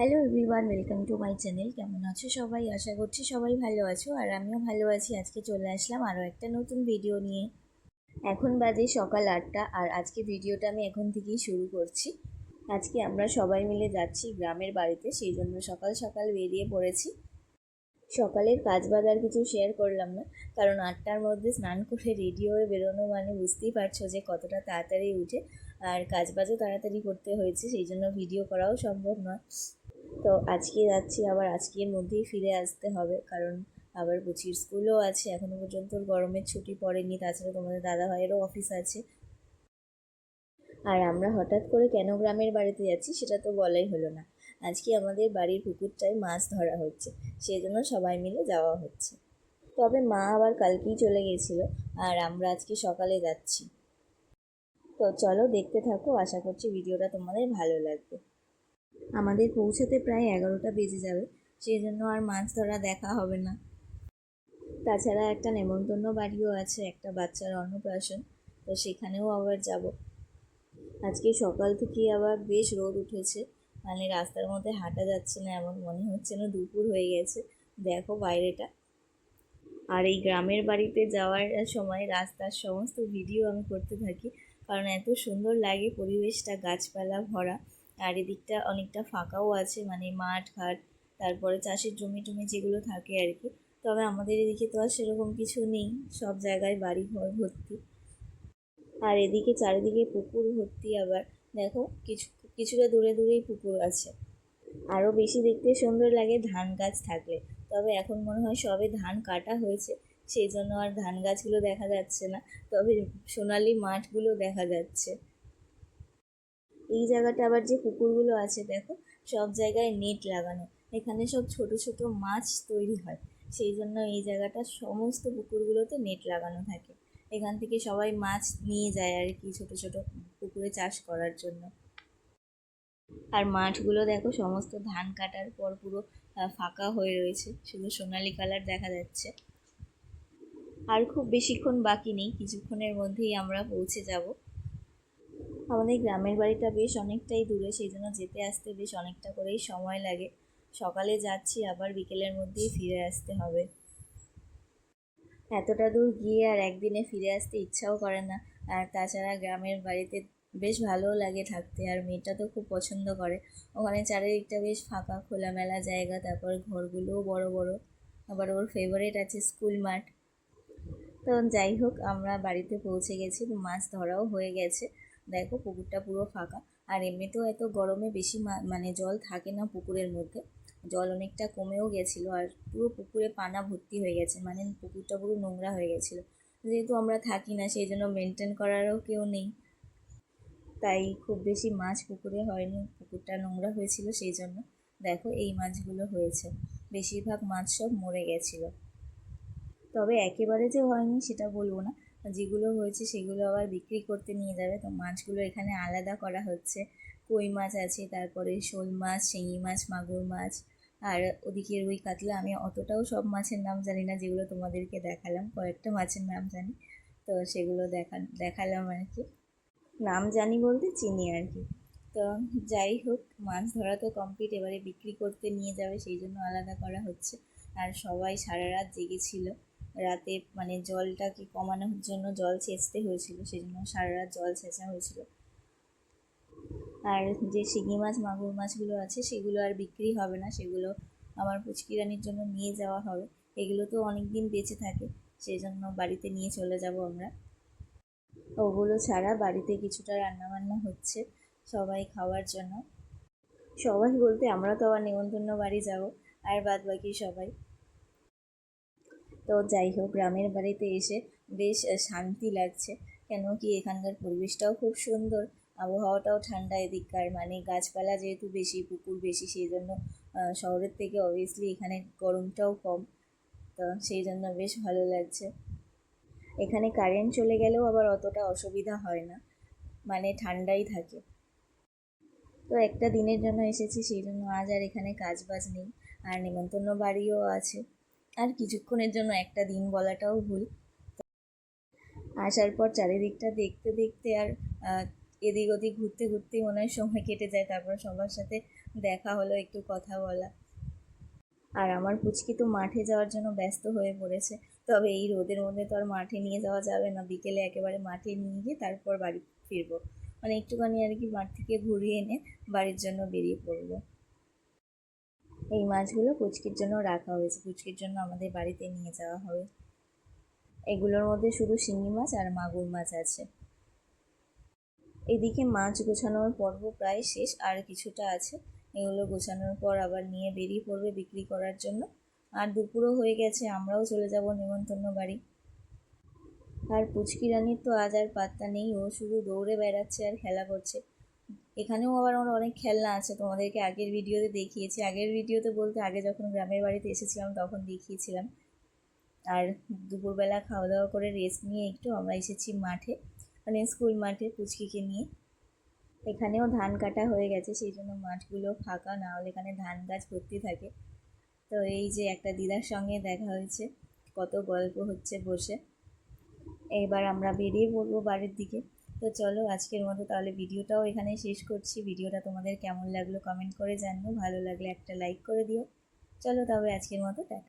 Hello everyone welcome to my channel কেমন আছো সবাই? আশা করছি সবাই ভালো আছো, আর আমিও ভালো আছি। আজকে চলে আসলাম আরও একটা নতুন ভিডিও নিয়ে। এখন বাজে সকাল আটটা, আর আজকে ভিডিওটা আমি এখন থেকেই শুরু করছি। আজকে আমরা সবাই মিলে যাচ্ছি গ্রামের বাড়িতে, সেই জন্য সকাল সকাল বেরিয়ে পড়েছি। সকালের কাজ বাজ আর কিছু শেয়ার করলাম না, কারণ আটটার মধ্যে স্নান করে রেডি হয়ে বেরোনো মানে বুঝতেই পারছ যে কতটা তাড়াতাড়ি উঠে, আর কাজ বাজও তাড়াতাড়ি করতে হয়েছে, সেই জন্য ভিডিও করাও সম্ভব নয়। তো আজকে যাচ্ছি, আবার আজকের মধ্যেই ফিরে আসতে হবে। কারণ আবার বুচির স্কুলও আছে, এখনও পর্যন্ত গরমের ছুটি পড়েনি, তাছাড়া তোমাদের দাদা ভাইয়েরও অফিস আছে। আর আমরা হঠাৎ করে কেন গ্রামের বাড়িতে যাচ্ছি সেটা তো বলাই হলো না। আজকে আমাদের বাড়ির পুকুরটায় মাছ ধরা হচ্ছে সেই জন্য সবাই মিলে যাওয়া হচ্ছে। তবে মা আবার কালকেই চলে গেছিল আর আমরা আজকে সকালে যাচ্ছি। তো চলো দেখতে থাকো, আশা করছি ভিডিওটা তোমাদের ভালো লাগবে। আমাদের পৌঁছাতে প্রায় এগারোটা বেজে যাবে সেই জন্য আর মাছ ধরা দেখা হবে না। তাছাড়া একটা নেমন্তন্ন বাড়িও আছে, একটা বাচ্চার অন্নপ্রাশন, তো সেখানেও আবার যাব। আজকে সকাল থেকেই আবার বেশ রোদ উঠেছে মানে রাস্তার মধ্যে হাঁটা যাচ্ছে না, এমন মনে হচ্ছে না দুপুর হয়ে গেছে। দেখো বাইরেটা। আর এই গ্রামের বাড়িতে যাওয়ার সময় রাস্তার সমস্ত ভিডিও আমি করতে থাকি, কারণ এত সুন্দর লাগে পরিবেশটা, গাছপালা ভরা। আর এদিকটা অনেকটা ফাঁকাও আছে মানে মাঠ, ঘাট, তারপরে চাষের জমি টমি যেগুলো থাকে আর কি। তবে আমাদের এদিকে তো আর সেরকম কিছু নেই, সব জায়গায় বাড়ি ঘর ভর্তি। আর এদিকে চারিদিকে পুকুর ভর্তি আবার, দেখো কিছু, কিছুটা দূরে দূরেই পুকুর আছে। আরও বেশি দেখতে সুন্দর লাগে ধান গাছ থাকলে। তবে এখন মনে হয় সবে ধান কাটা হয়েছে, সেই জন্য আর ধান গাছগুলো দেখা যাচ্ছে না, তবে সোনালি মাঠগুলো দেখা যাচ্ছে। এই জায়গাটা আবার যে পুকুরগুলো আছে, দেখো, সব জায়গায় নেট লাগানো। এখানে সব ছোট ছোট মাছ তৈরি হয়। সেই জন্য এই জায়গাটা সমস্ত পুকুরগুলোতে নেট লাগানো থাকে। এখান থেকে সবাই মাছ নিয়ে যায় আর কি ছোট ছোট পুকুরে চাষ করার জন্য। আর মাঠগুলো দেখো, সমস্ত ধান কাটার পর পুরো ফাঁকা হয়ে রয়েছে। শুধু সোনালি কালার দেখা যাচ্ছে। আর খুব বেশিক্ষণ বাকি নেই। কিছুক্ষণের মধ্যেই আমরা পৌঁছে যাব। আমাদের গ্রামের বাড়িটা বেশ অনেকটাই দূরে সেই জন্য যেতে আসতে বেশ অনেকটা করেই সময় লাগে। সকালে যাচ্ছি, আবার বিকেলের মধ্যেই ফিরে আসতে হবে। এতটা দূর গিয়ে আর একদিনে ফিরে আসতে ইচ্ছাও করে না। আর তাছাড়া গ্রামের বাড়িতে বেশ ভালোও লাগে থাকতে, আর মেয়েটা তো খুব পছন্দ করে। ওখানে চারিদিকটা বেশ ফাঁকা, খোলামেলা জায়গা, তারপর ঘরগুলোও বড় বড়। আবার ওর ফেভারিট আছে স্কুল মাঠ। তো যাই হোক, আমরা বাড়িতে পৌঁছে গেছি মাছ ধরাও হয়ে গেছে। দেখো পুকুরটা পুরো ফাঁকা। আর এমনিতেও এত গরমে বেশি মানে জল থাকে না পুকুরের মধ্যে। জল অনেকটা কমেও গেছিল আর পুরো পুকুরে পানা ভর্তি হয়ে গেছে মানে পুকুরটা পুরো নোংরা হয়ে গেছিল। যেহেতু আমরা থাকি না, সেই জন্য মেনটেন করারও কেউ নেই। তাই খুব বেশি মাছ পুকুরে হয়নি, পুকুরটা নোংরা হয়েছিল সেই জন্য। দেখো এই মাছগুলো হয়েছে। বেশিরভাগ মাছ সব মরে গেছিল। তবে একেবারে যে হয়নি সেটা বলব না। যেগুলো হয়েছে সেগুলো আবার বিক্রি করতে নিয়ে যাবে। তো মাছগুলো এখানে আলাদা করা হচ্ছে। কই মাছ আছে, তারপরে শোল মাছ, শিঙি মাছ, মাগুর মাছ, আর ওদিকে রুই কাতলা। আমি অতটাও সব মাছের নাম জানি না যেগুলো তোমাদেরকে দেখালাম, কয়েকটা মাছের নাম জানি। তো সেগুলো দেখা, দেখালাম আর কি। নাম জানি বলতে চিনি আর কি। তো যাই হোক, মাছ ধরা তো কমপ্লিট এবারে বিক্রি করতে নিয়ে যাবে, সেই জন্য আলাদা করা হচ্ছে। আর সবাই সারা রাত জেগেছিল। রাতে মানে জলটাকে কমানোর জন্য জল ছেঁচতে হয়েছিল সেই জন্য সারা রাত জল ছেঁচা হয়েছিল। আর যে শিঙি মাছ, মাগুর মাছগুলো আছে, সেগুলো আর বিক্রি হবে না, সেগুলো আমার পুচকিরানির জন্য নিয়ে যাওয়া হবে। এগুলো তো অনেক দিন বেঁচে থাকে সেই জন্য বাড়িতে নিয়ে চলে যাব আমরা। ওগুলো ছাড়া বাড়িতে কিছুটা রান্নাবান্না হচ্ছে, সবাই খাওয়ার জন্য। সবাই বলতে আমরা তো আবার নেমন্তন্ন বাড়ি যাব, আর বাদ বাকি সবাই। তো যাই হোক, গ্রামের বাড়িতে এসে বেশ শান্তি লাগছে। কেন কি এখানকার পরিবেশটাও খুব সুন্দর। আবহাওয়াটাও ঠান্ডা এদিককার। মানে গাছপালা যেহেতু বেশি, পুকুর বেশি সেই জন্য শহরের থেকে অবভিয়াসলি এখানে গরমটাও কম। তো সেই জন্য বেশ ভালো লাগছে। এখানে কারেন্ট চলে গেলেও আবার অতটা অসুবিধা হয় না। মানে ঠান্ডাই থাকে। তো একটা দিনের জন্য এসেছি সেই জন্য আজ আর এখানে কাজ বাজ নেই। আর নেমন্তন্ন বাড়িও আছে। আর কিছুক্ষণের জন্য একটা দিন বলাটাও ভুল। আসার পর চারিদিকটা দেখতে দেখতে আর এদিক ওদিক ঘুরতে ঘুরতেই মনে হয় সময় কেটে যায়, তারপর সবার সাথে দেখা হলো, একটু কথা বলা। আর আমার পুচকি তো মাঠে যাওয়ার জন্য ব্যস্ত হয়ে পড়েছে। তবে এই রোদের মধ্যে তো আর মাঠে নিয়ে যাওয়া যাবে না। বিকেলে একেবারে মাঠে নিয়ে গিয়ে তারপর বাড়ি ফিরবো। মানে একটুখানি আর কি মাঠ থেকে ঘুরিয়ে এনে বাড়ির জন্য বেরিয়ে পড়ব। এই মাছগুলো পুচকির জন্য রাখা হয়েছে। পুচকির জন্য আমাদের বাড়িতে নিয়ে যাওয়া হবে। এগুলোর মধ্যে শুধু শিঙি মাছ আর মাগুর মাছ আছে। এদিকে মাছ গোছানোর পর্ব প্রায় শেষ, আর কিছুটা আছে। এগুলো গোছানোর পর আবার নিয়ে বেরিয়ে পড়বে বিক্রি করার জন্য। আর দুপুরও হয়ে গেছে, আমরাও চলে যাব নেমন্তন্ন বাড়ি। আর পুচকি রানির তো আজ আর পাত্তা নেই, ও শুধু দৌড়ে বেড়াচ্ছে আর খেলা করছে। এখানেও আবার আমার অনেক খেলনা আছে, তোমাদেরকে আগের ভিডিওতে দেখিয়েছি। আগের ভিডিওতে বলতে আগে যখন গ্রামের বাড়িতে এসেছিলাম তখন দেখিয়েছিলাম। আর দুপুরবেলা খাওয়া দাওয়া করে রেস্ট নিয়ে একটু আমরা এসেছি মাঠে মানে স্কুল মাঠে পুচকিকে নিয়ে। এখানেও ধান কাটা হয়ে গেছে, সেই জন্য মাঠগুলো ফাঁকা, না হলে এখানে ধান গাছ ভর্তি থাকে। তো এই যে একটা দিদার সঙ্গে দেখা হয়েছে, কত গল্প হচ্ছে বসে। এবার আমরা বেরিয়ে পড়ব বাড়ির দিকে। তো চলো আজকের মতো তাহলে ভিডিওটাও এখানে শেষ করছি। ভিডিওটা তোমাদের কেমন লাগল কমেন্ট করে জানিও। ভালো লাগলে একটা লাইক করে দিও। চলো তবে আজকের মতো দেখা